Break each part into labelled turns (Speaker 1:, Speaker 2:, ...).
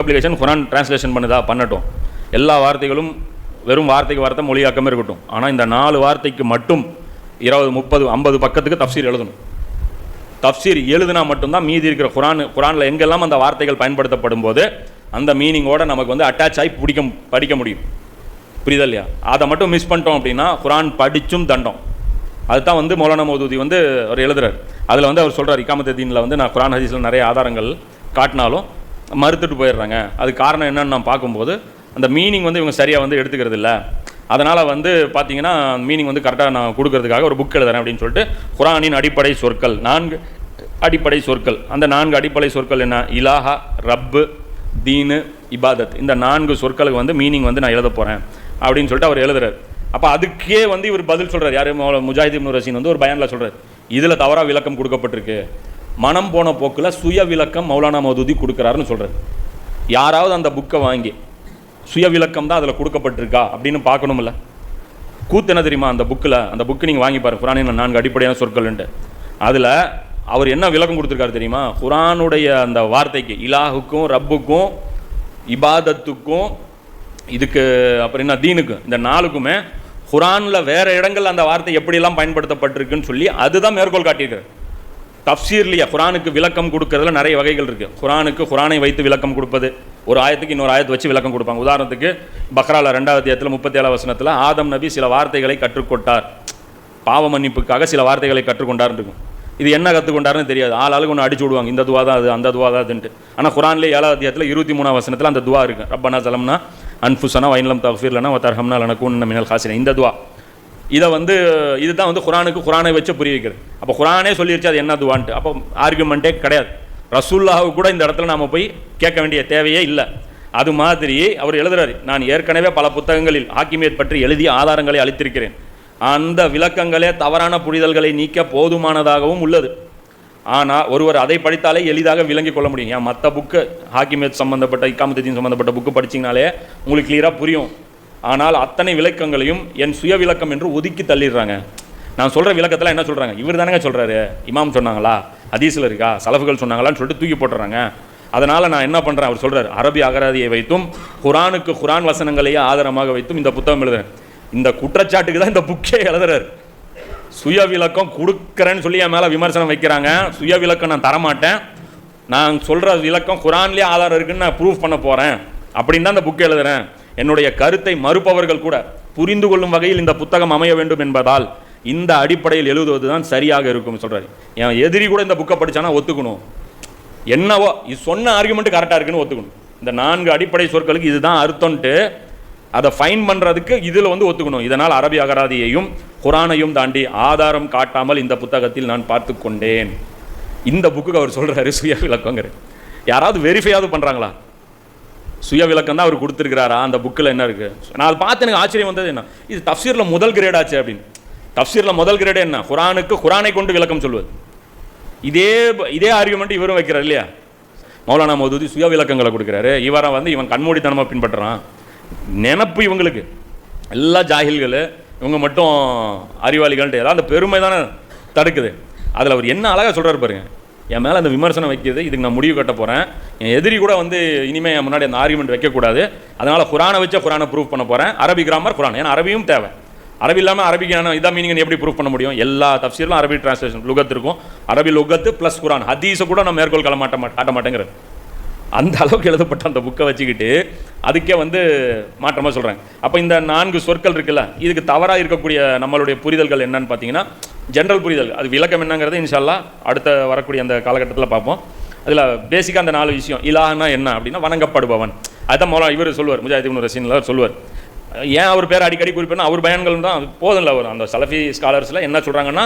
Speaker 1: Application குரான் translation பண்ணுதா? பண்ணட்டும். எல்லா வார்த்தைகளும் வெறும் வார்த்தைக்கு வார்த்தை மொழியாக்கமே இருக்கட்டும். ஆனால் இந்த நாலு வார்த்தைக்கு மட்டும் இருபது முப்பது ஐம்பது பக்கத்துக்கு தப்சீர் எழுதணும். தப்சீர் எழுதுனா மட்டும்தான் மீதி இருக்கிற குரான் குரானில் எங்கெல்லாம் அந்த வார்த்தைகள் பயன்படுத்தப்படும் போது அந்த மீனிங்கோட நமக்கு வந்து அட்டாச் ஆகி பிடிக்க படிக்க முடியும். புரியுதா இல்லையா? அதை மட்டும் மிஸ் பண்ணிட்டோம் அப்படின்னா குரான் படிச்சும் தண்டம். அதுதான் வந்து மௌலானா மௌதூதி வந்து அவர் எழுதுறாரு. அதில் வந்து அவர் சொல்கிறார் இக்காமத்தீனில் வந்து நான் குரான் ஹதீஸில் நிறைய ஆதாரங்கள் காட்டினாலும் மறுத்துட்டு போயிடுறாங்க. அது காரணம் என்னன்னு நான் பார்க்கும்போது அந்த மீனிங் வந்து இவங்க சரியாக வந்து எடுத்துக்கிறது இல்லை. அதனால் வந்து பார்த்தீங்கன்னா மீனிங் வந்து கரெக்டாக நான் கொடுக்கறதுக்காக ஒரு புக் எழுதுறேன் அப்படின்னு சொல்லிட்டு குரானின் அடிப்படை சொற்கள் நான்கு அடிப்படை சொற்கள். அந்த நான்கு அடிப்படை சொற்கள் என்ன? இலாஹா ரப்பு தீனு இபாதத். இந்த நான்கு சொற்களுக்கு வந்து மீனிங் வந்து நான் எழுத போகிறேன் அப்படின்னு சொல்லிட்டு அவர் எழுதுறாரு. அப்போ அதுக்கே வந்து இவர் பதில் சொல்கிறார் யார்? முஜாஹிதீன் ரசீன் வந்து ஒரு பயனில் சொல்கிறார் இதில் தவறாக விளக்கம் கொடுக்கப்பட்டிருக்கு. மனம் போன போக்கில் சுய விளக்கம் மௌலானா மௌதூதி கொடுக்குறாருன்னு சொல்கிறார் யாராவது அந்த புக்கை வாங்கி சுய விளக்கம் தான் அதில் கொடுக்கப்பட்டிருக்கா அப்படின்னு பார்க்கணும்ல? கூத்து என்ன தெரியுமா? அந்த புக்கில் அந்த புக்கு நீங்கள் வாங்கி பாரு குரானின் நான்கு அடிப்படையான சொற்கள்ன்ட்டு. அதில் அவர் என்ன விளக்கம் கொடுத்துருக்காரு தெரியுமா? குரானுடைய அந்த வார்த்தைக்கு இலாஹுக்கும் ரப்புக்கும் இபாதத்துக்கும் இதுக்கு அப்புறம் என்ன தீனுக்கும் இந்த நாளுக்குமே குரானில் வேறு இடங்களில் அந்த வார்த்தை எப்படியெல்லாம் பயன்படுத்தப்பட்டிருக்குன்னு சொல்லி அதுதான் மேற்கோள் காட்டியிருக்காரு தப்சீர்லியா குரானுக்கு விளக்கம் கொடுக்கறதுல நிறைய வகைகள் இருக்குது குரானுக்கு குரானை வைத்து விளக்கம் கொடுப்பது ஒரு ஆயத்துக்கு இன்னொரு ஆயத்தை வச்சு விளக்கம் கொடுப்பாங்க. உதாரணத்துக்கு பக்ரால ரெண்டாவது அத்தியாயத்தில் முப்பத்தி ஏழாம் வசனத்தில் ஆதம் நபி சில வார்த்தைகளை கற்றுக்கொண்டார் பாவ மன்னிப்புக்காக சில வார்த்தைகளை கற்றுக்கொண்டார்னு இருக்கும். இது என்ன கற்றுக்கொண்டாருன்னு தெரியாது. ஆள் ஆளுக்கு ஒன்று அடிச்சு விடுவாங்க. இந்த துவா தான் அது அந்த துவா தான் அதுன்ட்டு. ஆனால் குரான்லேயே ஏழாவது அத்தியாயத்தில் இருபத்தி மூணாம் வசனத்தில் அந்த துவா இருக்குது ரப்பனா சலம்னா அன்ஃபுசனா வைன்லம் தஃபீர்லனா தர்ஹம்னா லனக்கூன் மினல் ஹாசினா இந்த துவா. இதை வந்து இதுதான் வந்து குரானுக்கு குரானை வச்சு புரிய வைக்கிறது. அப்போ குரானே சொல்லிருச்சு அது என்ன துவான்ட்டு. அப்போ ஆர்குமெண்ட்டே கிடையாது. ரசூல்லாவுக்கு கூட இந்த இடத்துல நாம் போய் கேட்க வேண்டிய தேவையே இல்லை. அது மாதிரி அவர் எழுதுறாரு. நான் ஏற்கனவே பல புத்தகங்களில் ஹாக்கிமியத் பற்றி எழுதிய ஆதாரங்களை அளித்திருக்கிறேன். அந்த விளக்கங்களே தவறான புரிதல்களை நீக்க போதுமானதாகவும் உள்ளது. ஆனால் ஒருவர் அதை படித்தாலே எளிதாக விளங்கிக் கொள்ள முடியும். ஏன் மற்ற புக்கு ஹாக்கிமேத் சம்மந்தப்பட்ட இக்காமத்தின் சம்மந்தப்பட்ட புக்கு படிச்சிங்கனாலே உங்களுக்கு கிளியராக புரியும். ஆனால் அத்தனை விளக்கங்களையும் என் சுய விளக்கம் என்று ஒதுக்கி தள்ளிடுறாங்க. நான் சொல்கிற விளக்கத்தில் என்ன சொல்கிறாங்க இவர் தானேங்க சொல்கிறாரு இமாம் சொன்னாங்களா? அதீசில் இருக்கா? சலஃபுகள் சொன்னாங்களான்னு சொல்லிட்டு தூக்கி போட்டுறாங்க. அதனால் நான் என்ன பண்ணுறேன் அவர் சொல்கிறார் அரபி அகராதியை வைத்தும் குரானுக்கு குரான் வசனங்களையே ஆதாரமாக வைத்தும் இந்த புத்தகம் எழுதுறேன். இந்த குற்றச்சாட்டுக்கு தான் இந்த புக்கே எழுதுறாரு. சுய விளக்கம் கொடுக்குறேன்னு சொல்லி என் மேலே விமர்சனம் வைக்கிறாங்க. சுய விளக்கம் நான் தரமாட்டேன். நான் சொல்கிற விளக்கம் குரான்லேயே ஆதாரம் இருக்குன்னு நான் ப்ரூஃப் பண்ண போகிறேன் அப்படின்னு தான் இந்த புக்கை எழுதுறேன். என்னுடைய கருத்தை மறுப்பவர்கள் கூட புரிந்து கொள்ளும் வகையில் இந்த புத்தகம் அமைய வேண்டும் என்பதால் இந்த அடிப்படையில் எழுதுவது தான் சரியாக இருக்கும் சொல்கிறாரு என் எதிரி கூட இந்த புக்கை படித்தானா ஒத்துக்கணும். என்னவோ இது சொன்ன ஆர்குமெண்ட் கரெக்டாக இருக்குன்னு ஒத்துக்கணும். இந்த நான்கு அடிப்படை சொற்களுக்கு இதுதான் அர்த்தம்ட்டு அதை ஃபைன் பண்ணுறதுக்கு இதில் வந்து ஒத்துக்கணும். இதனால் அரபி அகராதியையும் குரானையும் தாண்டி ஆதாரம் காட்டாமல் இந்த புத்தகத்தில் நான் பார்த்து கொண்டேன் இந்த புக்குக்கு அவர் சொல்கிறாரு சுய விளக்கங்கிற யாராவது வெரிஃபையாவது பண்ணுறாங்களா சுய விளக்கம் தான் அவர் கொடுத்துருக்கிறாரா? அந்த புக்கில் என்ன இருக்குது நான் அதை பார்த்து எனக்கு ஆச்சரியம் வந்தது என்ன? இது தஃப்சீரில் முதல் கிரேட் ஆச்சு அப்படின்னு. தஃப்சீரில் முதல் கிரேடு என்ன? குரானுக்கு குரானை கொண்டு விளக்கம் சொல்வது. இதே இதே ஆர்குமெண்ட் இவரும் வைக்கிறார் இல்லையா? மௌலானா மௌதூதி சுய விளக்கங்களை கொடுக்குறாரு இவரை வந்து இவன் கண்மூடித்தனமாக பின்பற்றுறான். நினப்பு இவங்களுக்கு. எல்லா ஜாகில்கள் இவங்க மட்டும் அறிவாளிகள்ன்ட்டு ஏதாவது அந்த பெருமை தானே தடுக்குது. அதில் அவர் என்ன அழகாக சொல்கிறார் பாருங்கள் என் மேலே அந்த விமர்சனம் வைக்கிறது. இதுக்கு நான் முடிவு கட்ட போகிறேன் என் எதிரி கூட வந்து இனிமேல் என் முன்னாடி அந்த ஆர்குமெண்ட் வைக்கக்கூடாது. அதனால் குரானை வச்சு குரானை ப்ரூவ் பண்ண போகிறேன் அரபி கிராமர் குரான். ஏன்னா அரபியும் தேவை. அரபி இல்லாமல் அரபிக்கு என்ன இதான் மீனிங் எப்படி ப்ரூவ் பண்ண முடியும்? எல்லா தப்சீரிலும் அரபி டிரான்ஸ்லேஷன் லுகத் இருக்கும். அரபி லுகத்து ப்ளஸ் குரான். ஹதீஸை கூட நான் மேற்கோள் காட்ட மாட்ட காட்ட மாட்டேங்கிறது. அந்த அளவுக்கு எழுதப்பட்ட அந்த புக்கை வச்சுக்கிட்டு அதுக்கே வந்து மாற்றமாக சொல்கிறாங்க அப்போ இந்த நான்கு சொற்கள் இருக்குல்ல இதுக்கு தவறாக இருக்கக்கூடிய நம்மளுடைய புரிதல்கள் என்னன்னு பார்த்தீங்கன்னா ஜென்ரல் புரிதல் அது விளக்கம் என்னங்கிறது இன்ஷால்லா அடுத்த வரக்கூடிய அந்த காலகட்டத்தில் பார்ப்போம். அதில் பேசிக்காக அந்த நாலு விஷயம் இலான்னா என்ன அப்படின்னா வணங்கப்படுபவன். அதுதான் மௌலா இவர் சொல்லுவார் முஜாஹிதீன் ரசீன்ல சொல்லுவார். ஏன் அவர் பேர் அடிக்கடி குறிப்பிடணும் அவர் பயன்கள் தான் போதும்ல அவர். அந்த சலஃபி ஸ்காலர்ஸில் என்ன சொல்கிறாங்கன்னா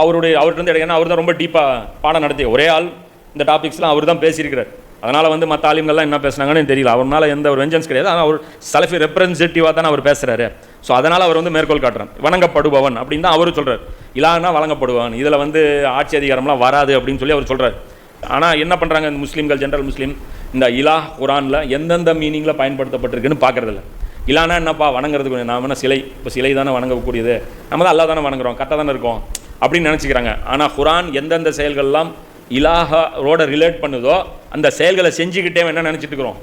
Speaker 1: அவருடைய அவர்கிட்ட இருந்து எடுக்கணும் அவர் தான் ரொம்ப டீப்பாக பாடம் நடத்திய ஒரே ஆள். இந்த டாபிக்ஸ்லாம் அவர் தான் பேசியிருக்கிறார். அதனால் வந்து மற்ற ஆளுங்கள்லாம் என்ன பேசுனாங்கன்னு தெரியல. அவர்னால எந்த ஒரு வெஞ்சன்ஸ் கிடையாது. ஆனால் அவர் சலஃபி ரெப்ரசன்டேட்டிவாக தானே அவர் பேசுகிறாரு ஸோ அதனால் அவர் வந்து மேற்கோள் காட்டுறான் வணங்கப்படுபவன் அப்படின்னு தான் அவரும் சொல்கிறார் இலான்னா வழங்கப்படுவான் இதில் வந்து ஆட்சி அதிகாரம்லாம் வராது அப்படின்னு சொல்லி அவர் சொல்கிறார் ஆனால் என்ன பண்ணுறாங்க இந்த முஸ்லீம்கள் ஜென்ரல் முஸ்லீம்? இந்த இலா குரானில் எந்தெந்த மீனிங்கில் பயன்படுத்தப்பட்டிருக்குன்னு பார்க்குறதில்ல இலானா என்னப்பா? வணங்குறதுக்கு நாம் என்ன சிலை? இப்போ சிலை தானே வணங்கக்கூடியது. நம்ம தான் அல்லா தானே வணங்குறோம். கரெக்டாக தானே இருக்கோம். அப்படின்னு நினச்சிக்கிறாங்க. ஆனால் குரான் எந்தெந்த செயல்கள்லாம் இலாஹோட ரிலேட் பண்ணுதோ அந்த செயல்களை செஞ்சுக்கிட்டே என்ன நினச்சிட்டு இருக்கிறோம்?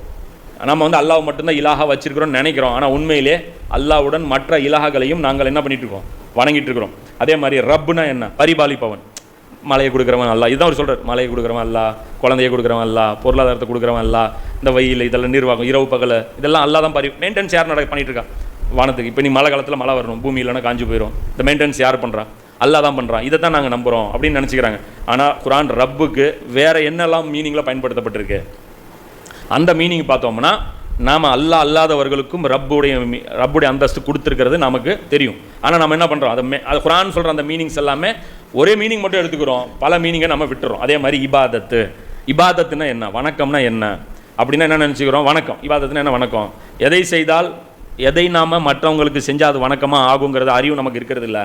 Speaker 1: நம்ம வந்து அல்லாஹ் மட்டும்தான் இலாகா வச்சிருக்கிறோம்னு நினைக்கிறோம். ஆனால் உண்மையிலே அல்லாஹ்வுடன் மற்ற இலாஹாக்களையும் நாங்கள் என்ன பண்ணிட்டு இருக்கோம்? வணங்கிட்டு இருக்கிறோம். அதே மாதிரி ரப்புனா என்ன? பரிபாலிப்பவன். மலையை கொடுக்குறவன் அல்ல இதுதான் அவர் சொல்கிறார் மலையை கொடுக்குறவன் அல்ல குழந்தைய கொடுக்குறவன் அல்ல பொருளாதாரத்தை கொடுக்குறவன் அல்ல இந்த வெயில் இதெல்லாம் நிர்வாகம் இரவு பகல் இதெல்லாம் அல்லா தான் பரி மெயின்டெனன்ஸ் யார் நடக்க பண்ணிட்டு இருக்கா வானத்துக்கு. இப்போ நீ மழை காலத்தில் மழை வரணும். பூமி இல்லைன்னா காஞ்சு போயிடும் இந்த மெயின்டெனன்ஸ் யார் பண்ணுறா அல்லா தான் பண்ணுறான் இதை தான் நாங்கள் நம்புகிறோம் அப்படின்னு நினச்சிக்கிறாங்க. ஆனால் குரான் ரப்புக்கு வேறு என்னெல்லாம் மீனிங்கில் பயன்படுத்தப்பட்டிருக்கு? அந்த மீனிங் பார்த்தோம்னா நாம் அல்லா அல்லாதவர்களுக்கும் ரப்புடைய மீ- ரப்புடைய அந்தஸ்து கொடுத்துருக்கிறது நமக்கு தெரியும். ஆனால் நம்ம என்ன பண்ணுறோம் அதை மே அது குரான் சொல்கிற அந்த மீனிங்ஸ் எல்லாமே ஒரே மீனிங் மட்டும் எடுத்துக்கிறோம். பல மீனிங்கை நம்ம விட்டுறோம். அதே மாதிரி இபாதத்து. இபாதத்துனா என்ன? வணக்கம்னா என்ன? அப்படின்னா என்ன நினச்சிக்கிறோம்? வணக்கம். இபாதத்துனா என்ன? வணக்கம். எதை செய்தால் எதை நாம் மற்றவங்களுக்கு செஞ்சால் அது வணக்கமாக ஆகுங்கிறது அறிவு நமக்கு இருக்கிறது இல்லை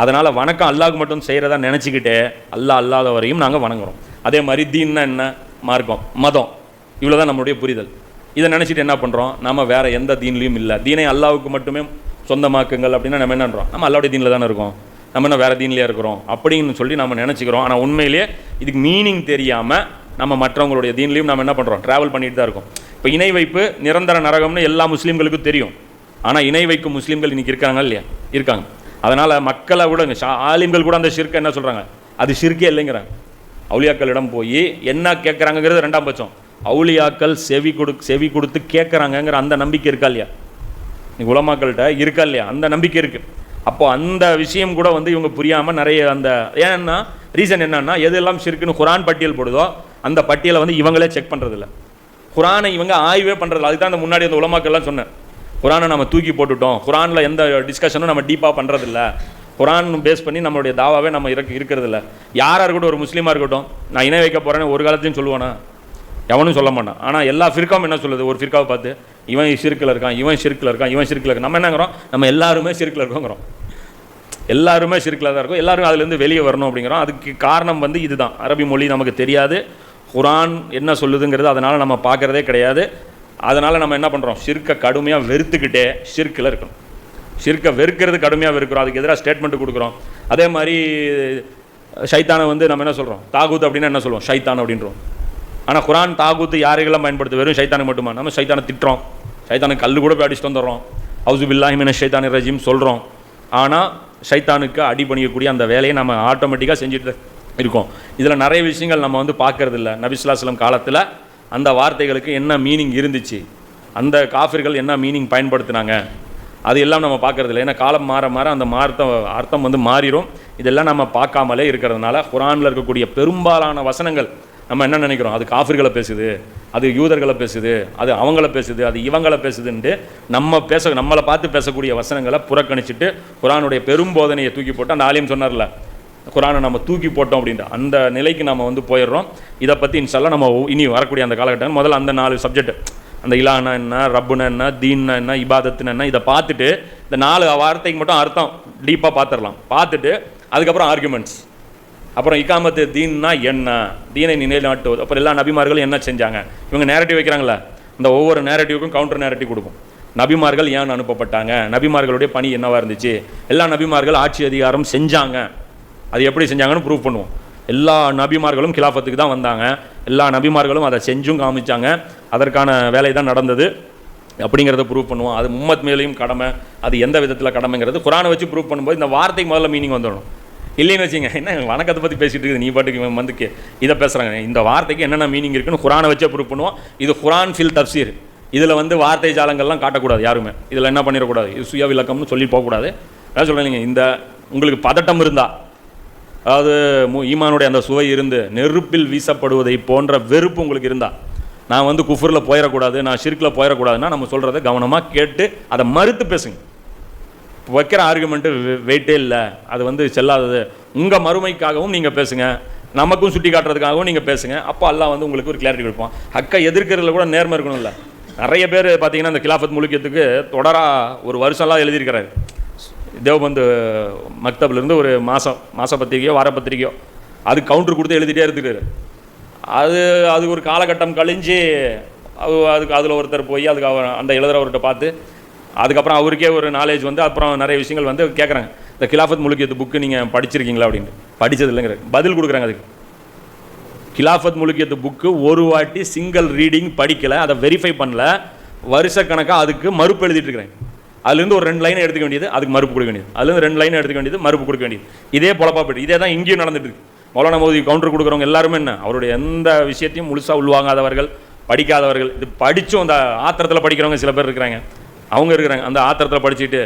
Speaker 1: அதனால் வணக்கம் அல்லாஹ்க்கு மட்டும் செய்கிறதா நினச்சிக்கிட்டே அல்லாஹ் அல்லாதவரையும் நாங்கள் வணங்குறோம். அதே மாதிரி தீன்னா என்ன? மார்க்கம் மதம். இவ்வளோதான் நம்மளுடைய புரிதல். இதை நினச்சிட்டு என்ன பண்ணுறோம் நம்ம வேற எந்த தீன்லையும் இல்லை. தீனை அல்லாவுக்கு மட்டுமே சொந்தமாக்குங்கள் அப்படின்னா நம்ம என்ன பண்ணுறோம் நம்ம அல்லாவுடைய தீனில் தானே இருக்கோம். நம்ம என்ன வேறு தீன்லேயே இருக்கிறோம்? அப்படின்னு சொல்லி நம்ம நினச்சிக்கிறோம். ஆனால் உண்மையிலேயே இதுக்கு மீனிங் தெரியாமல் நம்ம மற்றவங்களுடைய தீன்லையும் நம்ம என்ன பண்ணுறோம் ட்ராவல் பண்ணிட்டு தான் இருக்கோம். இப்போ இணை வைப்பு நிரந்தர நரகம்னு எல்லா முஸ்லீம்களுக்கும் தெரியும். ஆனால் இணை வைக்கும் முஸ்லீம்கள் இன்றைக்கி இருக்காங்க இல்லையா? இருக்காங்க. அதனால் மக்களை விட ஷா- ஆலிம்கள் கூட அந்த ஷிர்க்கை என்ன சொல்கிறாங்க அது ஷிர்க்கே இல்லைங்கிறாங்க. அவுளியாக்களிடம் போய் என்ன கேட்குறாங்கங்கிறது ரெண்டாம் பட்சம். அவுளியாக்கள் செவி கொடு செவி கொடுத்து கேட்குறாங்கங்கிற அந்த நம்பிக்கை இருக்கா இல்லையா? நீங்கள் உலமாக்கள்கிட்ட இருக்கா இல்லையா? அந்த நம்பிக்கை இருக்குது அப்போது அந்த விஷயம் கூட வந்து இவங்க புரியாமல் நிறைய அந்த ஏன்னா ரீசன் என்னன்னா எதெல்லாம் ஷிர்க்குன்னு குரான் பட்டியல் போடுதோ அந்த பட்டியலை வந்து இவங்களே செக் பண்ணுறதில்ல குரானை இவங்க ஆய்வே பண்ணுறதில்ல அதுதான் அந்த முன்னாடி அந்த உலமாக்கள்லாம் சொன்னேன். குரானை நம்ம தூக்கி போட்டுட்டோம். குரானில் எந்த டிஸ்கஷனும் நம்ம டீப்பாக பண்ணுறதில்ல குரான் பேஸ் பண்ணி நம்மளுடைய தாவாவே நம்ம இருக்க இருக்கிறதில்ல. யாராக இருக்கட்டும் ஒரு முஸ்லீமாக இருக்கட்டும் நான் இணை வைக்க போகிறேன்னு ஒரு காலத்தையும் சொல்லுவானா? எவனும் சொல்ல மாட்டான். ஆனால் எல்லா ஃபிர்காவும் என்ன சொல்லுது? ஒரு ஃபிர்காவை பார்த்து இவன் சிறுக்கில் இருக்கான் இவன் சிறுக்கில் இருக்கான் இவன் சிறுக்கில் இருக்கான். நம்ம என்னங்கிறோம்? நம்ம எல்லாருமே சிறுக்கில் இருக்கோங்கிறோம். எல்லாருமே சிறுக்கில் தான் இருக்கும். எல்லாரும் அதுலேருந்து வெளியே வரணும் அப்படிங்கிறோம். அதுக்கு காரணம் வந்து இதுதான். அரபி மொழி நமக்கு தெரியாது. குரான் என்ன சொல்லுதுங்கிறது அதனால் நம்ம பார்க்குறதே கிடையாது. அதனால் நம்ம என்ன பண்ணுறோம் ஷிர்க்கை கடுமையாக வெறுத்துக்கிட்டே ஷிர்க்கில் இருக்கணும். ஷிர்க்கை வெறுக்கிறது கடுமையாக வெறுக்கிறோம். அதுக்கு எதிராக ஸ்டேட்மெண்ட் கொடுக்குறோம். அதே மாதிரி ஷைத்தானை வந்து நம்ம என்ன சொல்கிறோம் தாகூத் அப்படின்னா என்ன சொல்லுவோம்? ஷைத்தான் அப்படின்றோம். ஆனால் குரான் தாகூத்து யாரையெல்லாம் பயன்படுத்து வெறும் சைத்தானுக்கு மட்டுமா? நம்ம ஷைத்தானை திட்டுறோம். சைத்தானுக்கு கல்லு கூட போய் அடிச்சுட்டு வந்துடுறோம். ஹவுசு பில்லாஹிமின சைத்தானி ரஜிம் சொல்கிறோம் ஆனால் ஷைத்தானுக்கு அடி பண்ணிக்கக்கூடிய அந்த வேலையை நம்ம ஆட்டோமேட்டிக்காக செஞ்சுட்டு இருக்கோம். இதில் நிறைய விஷயங்கள் நம்ம வந்து பார்க்கறதில்ல. நபிஸ்லாஸ்லம் காலத்தில் அந்த வார்த்தைகளுக்கு என்ன மீனிங் இருந்துச்சு? அந்த காஃபிர்கள் என்ன மீனிங் பயன்படுத்தினாங்க? அது எல்லாம் நம்ம பார்க்கறதில்ல. ஏன்னா காலம் மாற மாற அந்த மார்த்தம் அர்த்தம் வந்து மாறிடும் இதெல்லாம் நம்ம பார்க்காமலே இருக்கிறதுனால குரானில் இருக்கக்கூடிய பெரும்பாலான வசனங்கள் நம்ம என்ன நினைக்கிறோம்? அது காஃபிர்களை பேசுது அது யூதர்களை பேசுது அது அவங்கள பேசுது அது இவங்களை பேசுதுன்ட்டு நம்ம பேச நம்மளை பார்த்து பேசக்கூடிய வசனங்களை புறக்கணிச்சிட்டு குரானுடைய பெரும் போதனையை தூக்கி போட்டு அந்த ஆலயம் சொன்னார்ல. குரானை நம்ம தூக்கி போட்டோம் அப்படின்ற அந்த நிலைக்கு நம்ம வந்து போயிடுறோம். இதை பற்றி இன்ஷால்லாம் நம்ம இனி வரக்கூடிய அந்த காலகட்டம் முதல்ல அந்த நாலு சப்ஜெக்ட் அந்த இலானா என்ன ரப்புனா என்ன தீன்னா என்ன இபாதத்துன்னு என்ன இதை பார்த்துட்டு இந்த நாலு வார்த்தைக்கு மட்டும் அர்த்தம் டீப்பாக பார்த்துடலாம். பார்த்துட்டு அதுக்கப்புறம் ஆர்குமெண்ட்ஸ் அப்புறம் இக்காமத்து தீன்னா என்ன தீனை நிலைநாட்டுவது அப்புறம் எல்லா நபிமார்களும் என்ன செஞ்சாங்க? இவங்க நேரட்டிவ் வைக்கிறாங்களா இந்த ஒவ்வொரு நேரட்டிவுக்கும் கவுண்டர் நேரட்டிவ் கொடுக்கும். நபிமார்கள் ஏன் அனுப்பப்பட்டாங்க? நபிமார்களுடைய பணி என்னவாக இருந்துச்சு? எல்லா நபிமார்கள் ஆட்சி அதிகாரம் செஞ்சாங்க. அது எப்படி செஞ்சாங்கன்னு ப்ரூவ் பண்ணுவோம். எல்லா நபிமார்களும் கிலாஃபத்துக்கு தான் வந்தாங்க. எல்லா நபிமார்களும் அதை செஞ்சும் காமிச்சாங்க. அதற்கான வேலை தான் நடந்தது. அப்படிங்கிறத ப்ரூவ் பண்ணுவோம். அது மும்மத் மேலேயும் கடமை. அது எந்த விதத்தில் கடமைங்கிறது குரானை வச்சு ப்ரூவ் பண்ணும்போது இந்த வார்த்தைக்கு முதல்ல மீனிங் வந்துடணும். இல்லைன்னு வச்சுங்க என்ன வணக்கத்தை பற்றி பேசிகிட்டு இருக்குது? நீ பாட்டுக்கு வந்து இதை பேசுகிறாங்க இந்த வார்த்தைக்கு என்னென்ன மீனிங் இருக்குன்னு குரானை வச்சே ப்ரூவ் பண்ணுவோம். இது குரான் ஃபில் தப்சீர் இதில் வந்து வார்த்தை ஜாலங்கள்லாம் காட்டக்கூடாது யாருமே. இதில் என்ன பண்ணிடக்கூடாது? இது சுய விளக்கம்னு சொல்லி போகக்கூடாது. அதான் சொல்கிறேன் இந்த உங்களுக்கு பதட்டம் இருந்தால் அதாவது மு- ஈமானுடைய அந்த சுவை இருந்து நெருப்பில் வீசப்படுவதை போன்ற வெறுப்பு உங்களுக்கு இருந்தால் நான் வந்து குஃபுரில் போயிடக்கூடாது நான் ஷிர்கில் போயிடக்கூடாதுன்னா நம்ம சொல்கிறத கவனமாக கேட்டு அதை மறுத்து பேசுங்க. இப்போ வைக்கிற ஆர்குமெண்ட்டு வெயிட்டே இல்லை. அது வந்து செல்லாதது. உங்கள் மறுமைக்காகவும் நீங்கள் பேசுங்க. நமக்கும் சுட்டி காட்டுறதுக்காகவும் நீங்கள் பேசுங்க. அப்போ எல்லாம் வந்து உங்களுக்கு ஒரு கிளாரிட்டி கொடுப்போம் அக்கா எதிர்க்கிறதுல கூட நேர்மை இருக்கணும்ல. நிறைய பேர் பார்த்தீங்கன்னா இந்த கிலாஃபத் முழுக்கியத்துக்கு தொடராக ஒரு வருஷம்லாம் எழுதியிருக்கிறாரு. தேவபந்து மக்தப்லேருந்து ஒரு மாதம் மாத பத்திரிக்கையோ வார பத்திரிக்கையோ அது கவுண்டர் கொடுத்து எழுதிட்டே இருந்துட்டாரு அது அது ஒரு காலகட்டம் கழிஞ்சு அது அதுக்கு அதில் ஒருத்தர் போய் அதுக்கு அவர் அந்த எழுதுறவர்கிட்ட பார்த்து அதுக்கப்புறம் அவருக்கே ஒரு நாலேஜ் வந்து அப்புறம் நிறைய விஷயங்கள் வந்து கேட்குறாங்க இந்த கிலாஃபத் முழுக்கியத்து புக்கு நீங்கள் படிச்சிருக்கீங்களா அப்படின்ட்டு. படித்தது இல்லைங்கிற பதில் கொடுக்குறாங்க அதுக்கு. கிலாஃபத் முழுக்கியத்து புக்கு ஒரு வாட்டி சிங்கிள் ரீடிங் படிக்கலை அதை வெரிஃபை பண்ணல. வருஷக்கணக்காக அதுக்கு மறுப்பு எழுதிட்டு இருக்கிறேன். அதுலேருந்து ஒரு ரெண்டு லைனை எடுத்துக்க வேண்டியது அதுக்கு மறுப்பு கொடுக்க வேண்டியது. அதுலேருந்து ரெண்டு லைனை எடுத்துக்க வேண்டியது மறுப்பு கொடுக்க வேண்டியது. இதே பொழப்பா போயிட்டு இதே தான் இங்கேயும் நடந்துட்டு இருக்கு. மௌலானா மோதி கவுண்டர் கொடுக்குறவங்க எல்லாருமே என்ன? அவருடைய எந்த விஷயத்தையும் முழுசாக உள்வாங்காதவர்கள் படிக்காதவர்கள் இது படித்தும் அந்த ஆத்திரத்தில் படிக்கிறவங்க சில பேர் இருக்கிறாங்க. அவங்க இருக்கிறாங்க. அந்த ஆத்திரத்தில் படிச்சுட்டு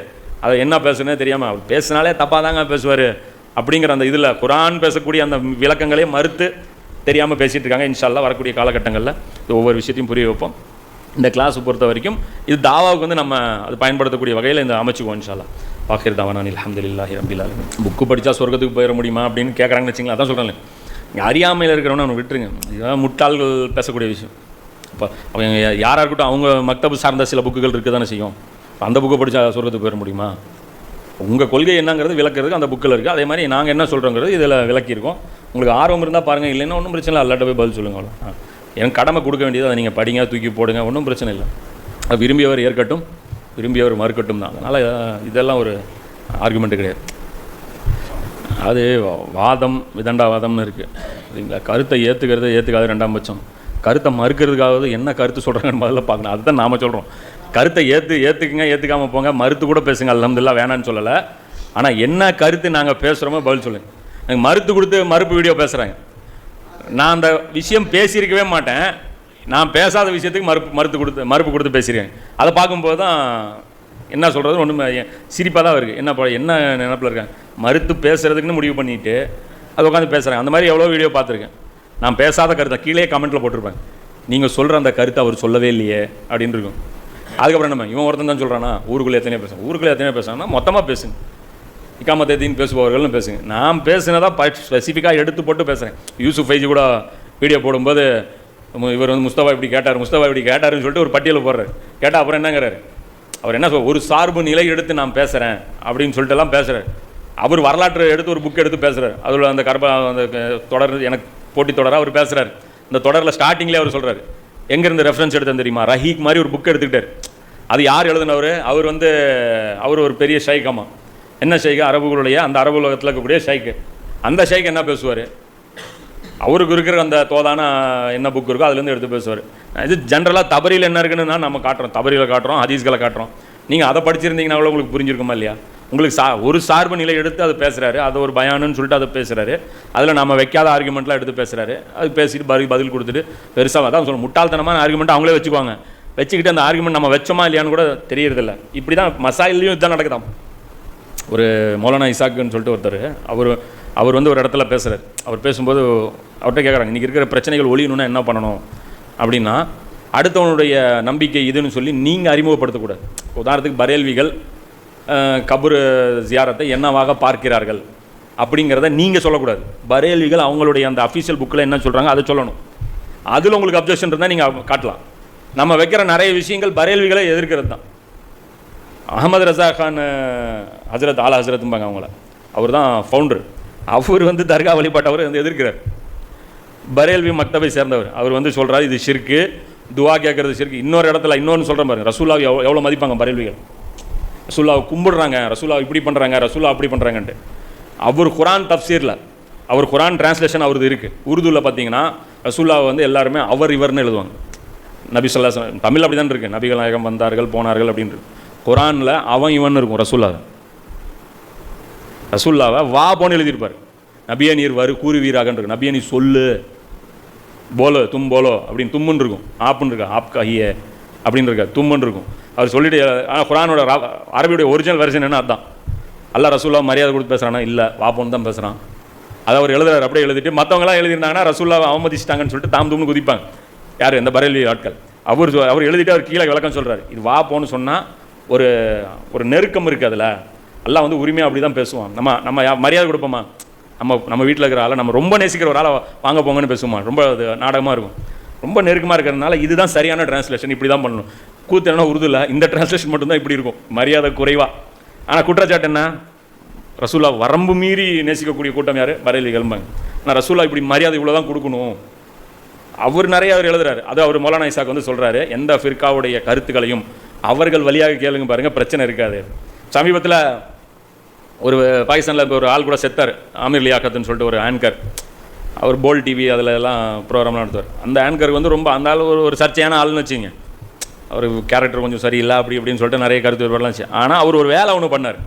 Speaker 1: அதை என்ன பேசுனே தெரியாமல் அவர் பேசினாலே தப்பாக தாங்க பேசுவார். அப்படிங்கிற அந்த இதில் குரான் பேசக்கூடிய அந்த விளக்கங்களே மறுத்து தெரியாமல் பேசிகிட்டு இருக்காங்க. இன்ஷால்லாம் வரக்கூடிய காலகட்டங்களில் இது ஒவ்வொரு விஷயத்தையும் புரிய வைப்போம். இந்த கிளாஸ் பொறுத்த வரைக்கும் இது தாவாவுக்கு வந்து நம்ம அது பயன்படுத்தக்கூடிய வகையில் இந்த அமைச்சுக்குவோம் இன்ஷால்லா பாக்கிர் தாவானான் அலமதுல்லாஹி ரபில் புக்கு படித்தா சொர்க்கத்துக்கு போயிட முடியுமா அப்படின்னு கேட்குறாங்கன்னு வச்சுங்களேன் அதான் சொல்கிறேன் இங்கே அறியாமையில் இருக்கிறவன அவனை விட்டுருங்க. இதெல்லாம் முட்டாள்கள் பேசக்கூடிய விஷயம். இப்போ அவங்க யாராக இருக்கட்டும் அவங்க மக்தபு சார்ந்த சில புக்குகள் இருக்க தானே செய்யும். இப்போ அந்த புக்கை படித்தா சொர்க்கத்துக்கு போயிட முடியுமா? உங்கள் கொள்கை என்னங்கிறது விளக்குறதுக்கு அந்த புக்கில் இருக்குது அதே மாதிரி நாங்கள் என்ன சொல்கிறோங்கிறது இதில் விளக்கியிருக்கோம். உங்களுக்கு ஆர்வம் இருந்தால் பாருங்கள் இல்லைன்னா ஒன்றும் பிரச்சனை இல்லை. அல்லாட்ட போய் பதில் சொல்லுங்க அவ்வளோ ஆ. எனக்கு கடமை கொடுக்க வேண்டியது அதை நீங்கள் படிங்க தூக்கி போடுங்க ஒன்றும் பிரச்சனை இல்லை. அது விரும்பியவர் ஏற்கட்டும் விரும்பியவர் மறுக்கட்டும் தான். அதனால் இதெல்லாம் ஒரு ஆர்குமெண்ட்டு கிடையாது. அது வாதம் விதண்டாவாதம்னு இருக்குது சரிங்களா? கருத்தை ஏற்றுக்கிறது ஏற்றுக்காது ரெண்டாம் பட்சம். கருத்தை மறுக்கிறதுக்காவது என்ன கருத்து சொல்கிறாங்கன்னு முதல்ல பார்க்கணும். அதுதான் நாம் சொல்கிறோம் கருத்தை ஏற்று ஏற்றுக்குங்க ஏற்றுக்காமல் போங்க மறுத்து கூட பேசுங்க. அல்ஹம்துலில்லாஹ் வேணான்னு சொல்லலை. ஆனால் என்ன கருத்து நாங்கள் பேசுகிறோமோ பதில் சொல்லுங்கள் எனக்கு மறுத்து கொடுத்து மறுப்பு வீடியோ பேசுகிறாங்க நான் அந்த விஷயம் பேசியிருக்கவே மாட்டேன். நான் பேசாத விஷயத்துக்கு மறுப்பு மறுத்து கொடுத்து மறுப்பு கொடுத்து பேசியிருக்கேன். அதை பார்க்கும்போது தான் என்ன சொல்கிறது ஒன்றும் சிரிப்பாக தான் இருக்குது என்ன ப- என்ன நினப்பில் இருக்கேன்? மறுத்து பேசுகிறதுக்குன்னு முடிவு பண்ணிட்டு அது உட்காந்து பேசுகிறேன் அந்த மாதிரி எவ்வளோ வீடியோ பார்த்துருக்கேன். நான் பேசாத கருத்தை கீழே கமெண்ட்டில் போட்டிருப்பேன். நீங்கள் சொல்கிற அந்த கருத்தை அவர் சொல்லவே இல்லையே அப்படின்னு இருக்கும். அதுக்கப்புறம் நம்ம இவன் ஒருத்தன் தான் சொல்கிறானா ஊருக்குள்ளே எத்தனையோ பேசுகிறேன் ஊருக்குள்ளே எத்தனையோ பேசுறாங்கன்னா மொத்தமாக பேசுங்க. இக்காமத்தேத்தின்னு பேசுபவர்கள்னு பேசுங்க. நான் பேசுனதா ஸ்பெசிஃபிக்காக எடுத்து போட்டு பேசுகிறேன் யூசுஃப் ஃபைஜி கூட வீடியோ போடும்போது இவர் வந்து முஸ்தபா இப்படி கேட்டார் முஸ்தபா இப்படி கேட்டாருன்னு சொல்லிட்டு ஒரு பட்டியல் போடுறாரு. கேட்டால் அப்புறம் என்னங்கிறாரு? அவர் என்ன சொல் ஒரு சார்பு நிலை எடுத்து நான் பேசுகிறேன் அப்படின்னு சொல்லிட்டு எல்லாம் பேசுகிறார் அவர் வரலாற்று எடுத்து ஒரு புக் எடுத்து பேசுகிறார் அதில் அந்த கர்ப அந்த தொடர் எனக்கு போட்டி தொடராக அவர் பேசுகிறார் இந்த தொடரில் ஸ்டார்டிங்லேயே அவர் சொல்கிறாரு எங்கேருந்து ரெஃபரன்ஸ் எடுத்தேன் தெரியுமா? ரஹீக் மாதிரி ஒரு புக் எடுத்துக்கிட்டார். அது யார் எழுதினவர்? அவர் வந்து அவர் ஒரு பெரிய ஷைகமா என்ன ஷைக்கு அரபுகளுடைய அந்த அரபு உலகத்தில் இருக்கக்கூடிய ஷைக்கு அந்த ஷைக்கு என்ன பேசுவார்? அவருக்கு இருக்கிற அந்த தோதான என்ன புக் இருக்கோ அதுலேருந்து எடுத்து பேசுவார். இது ஜென்ரலாக தபரியில் என்ன இருக்குன்னு நான் நம்ம காட்டுறோம். தபரியில் காட்டுறோம் ஹதீஸ்களை காட்டுறோம். நீங்கள் அதை படிச்சிருந்தீங்கன்னா கூட உங்களுக்கு புரிஞ்சிருக்குமா இல்லையா? உங்களுக்கு சா ஒரு சார்பு நிலை எடுத்து அதை பேசுகிறாரு அது ஒரு பயானுன்னு சொல்லிட்டு அதை பேசுகிறாரு அதில் நம்ம வைக்காத ஆர்குமெண்ட்லாம் எடுத்து பேசுகிறாரு அது பேசிட்டு பதில் பதில் கொடுத்துட்டு பெருசாக தான் சொல்லணும் முட்டாள்தனமான ஆர்குமெண்ட் அவங்களே வச்சுக்குவாங்க. வச்சுக்கிட்டு அந்த ஆர்குமெண்ட் நம்ம வச்சோமா இல்லையான்னு கூட தெரியறதில்ல. இப்படி தான் மசாயிலையும் இதுதான் நடக்குதாம். ஒரு மௌலானா இசாக்குன்னு சொல்லிட்டு ஒருத்தர் அவர் அவர் வந்து ஒரு இடத்துல பேசுகிறார் அவர் பேசும்போது அவர்கிட்ட கேட்குறாங்க இன்றைக்கி இருக்கிற பிரச்சனைகள் ஒழியணும்னா என்ன பண்ணணும்? அப்படின்னா அடுத்தவனுடைய நம்பிக்கை இதுன்னு சொல்லி நீங்கள் அறிமுகப்படுத்தக்கூடாது. உதாரணத்துக்கு பரேல்விகள் கபுரு ஜியாரத்தை என்னவாக பார்க்கிறார்கள் அப்படிங்கிறத நீங்கள் சொல்லக்கூடாது. பரேல்விகள் அவங்களுடைய அந்த அஃபீஷியல் புக்கில் என்ன சொல்கிறாங்க அதை சொல்லணும். அதில் உங்களுக்கு அப்ஜெக்ஷன் இருந்தால் நீங்கள் காட்டலாம். நம்ம வைக்கிற நிறைய விஷயங்கள் பரேல்விகளை எதிர்க்கிறது தான். அகமது ரசா கான் ஹசரத் ஆலா ஹசரத்தும்பாங்க அவங்கள. அவர் தான் ஃபவுண்டர் அவர் வந்து தர்கா வழிபாட்டவர் வந்து எதிர்க்கிறார். பரேல்வி மக்தபை சேர்ந்தவர். அவர் வந்து சொல்கிறார் இது ஷிர்க்கு துவா கேட்கறது ஷிர்க்கு இன்னொரு இடத்துல இன்னொன்று சொல்கிற பாருங்க ரசூலாவை எவ்வளோ எவ்வளோ மதிப்பாங்க பரேல்விகள்? ரசூல்லாவை கும்பிடுறாங்க ரசூலா இப்படி பண்ணுறாங்க ரசூலா அப்படி பண்ணுறாங்கன்ட்டு அவர் குரான் தப்சீரில் அவர் குரான் டிரான்ஸ்லேஷன் அவரது இருக்குது உருதுவில் பார்த்தீங்கன்னா ரசூல்லாவை வந்து எல்லாருமே அவர் இவர்னு எழுதுவாங்க. நபி சொல்லா தமிழ் அப்படி தான் இருக்குது நபிகள் நாயகம் வந்தார்கள் போனார்கள் அப்படின்னு குரானில் அவன் இவன் இருக்கும் ரசூல்லா ரசூல்லாவை வா போன்னு எழுதியிருப்பார். நபியா நீர் வரு கூறுவீராகன்னு இருக்கும். நபியா நீ சொல்லு. போலோ தும் போலோ அப்படின்னு தும்முன்னு இருக்கும். ஆப்புன்னு இருக்கா? ஆப் கஹிய அப்படின்னு இருக்கா? தும்முன்னு இருக்கும். அவர் சொல்லிட்டு ஆனால் குரானோட ரா- ஒரிஜினல் வெர்ஷன் என்ன அதுதான் அல்லா ரசூல்லா மரியாதை கொடுத்து பேசுகிறானா இல்லை. வாப்போன்னு தான் பேசுகிறான் அதை அவர் எழுதுறாரு. அப்படியே எழுதிட்டு மற்றவங்களாம் எழுதியிருந்தாங்கன்னா ரசூல்லாவை அவமதிச்சிட்டாங்கன்னு சொல்லிட்டு தாம் தும்னு குதிப்பாங்க. யார்? இந்த பரேலி ஆட்கள். அவர் அவர் எழுதிட்டு அவர் கீழே விளக்கம் சொல்கிறார் இது வா போன்னு சொன்னால் ஒரு ஒரு நெருக்கம் இருக்குது அதில். எல்லாம் வந்து உரிமையாக அப்படி தான் பேசுவான். நம்ம நம்ம மரியாதை கொடுப்போமா? நம்ம நம்ம வீட்டில் இருக்கிற ஆளை நம்ம ரொம்ப நேசிக்கிற ஒரு ஆளை வாங்க போங்கன்னு பேசுவோமா? ரொம்ப அது நாடகமாக இருக்கும். ரொம்ப நெருக்கமாக இருக்கிறதுனால இதுதான் சரியான டிரான்ஸ்லேஷன் இப்படி தான் பண்ணணும். கூத்து என்ன உருதுல இந்த டிரான்ஸ்லேஷன் மட்டும்தான் இப்படி இருக்கும். மரியாதை குறைவாக ஆனால் குற்றச்சாட்டு என்ன? ரசூலா வரம்பு மீறி நேசிக்கக்கூடிய கூட்டம் யார்? பரேலிகள்பாங்க ஆனால் ரசூலா இப்படி மரியாதை இவ்வளோ தான் கொடுக்கணும். அவர் நிறைய அவர் எழுதுறாரு. அது அவர் மௌலானா இசாக் வந்து சொல்கிறாரு எந்த ஃபிர்காவுடைய கருத்துக்களையும் அவர்கள் வழியாக கேளுங்க பாருங்கள் பிரச்சனை இருக்காது. சமீபத்தில் ஒரு பாகிஸ்தானில் இப்போ ஒரு ஆள் கூட செத்தார் ஆமீர் லியாக்கத்துன்னு சொல்லிட்டு ஒரு ஆங்கர். அவர் போல் டிவி அதில் எல்லாம் ப்ரோக்ராம்லாம் நடத்துவார். அந்த ஆங்கருக்கு வந்து ரொம்ப அந்த ஆள் ஒரு ஒரு சர்ச்சையான ஆள்னு வச்சுங்க அவர் கேரக்டர் கொஞ்சம் சரியில்லை அப்படி இப்படின்னு சொல்லிட்டு நிறைய கருத்து வேறுபாடுலாம் ஆனால் அவர் ஒரு வேலை ஒன்று பண்ணார்.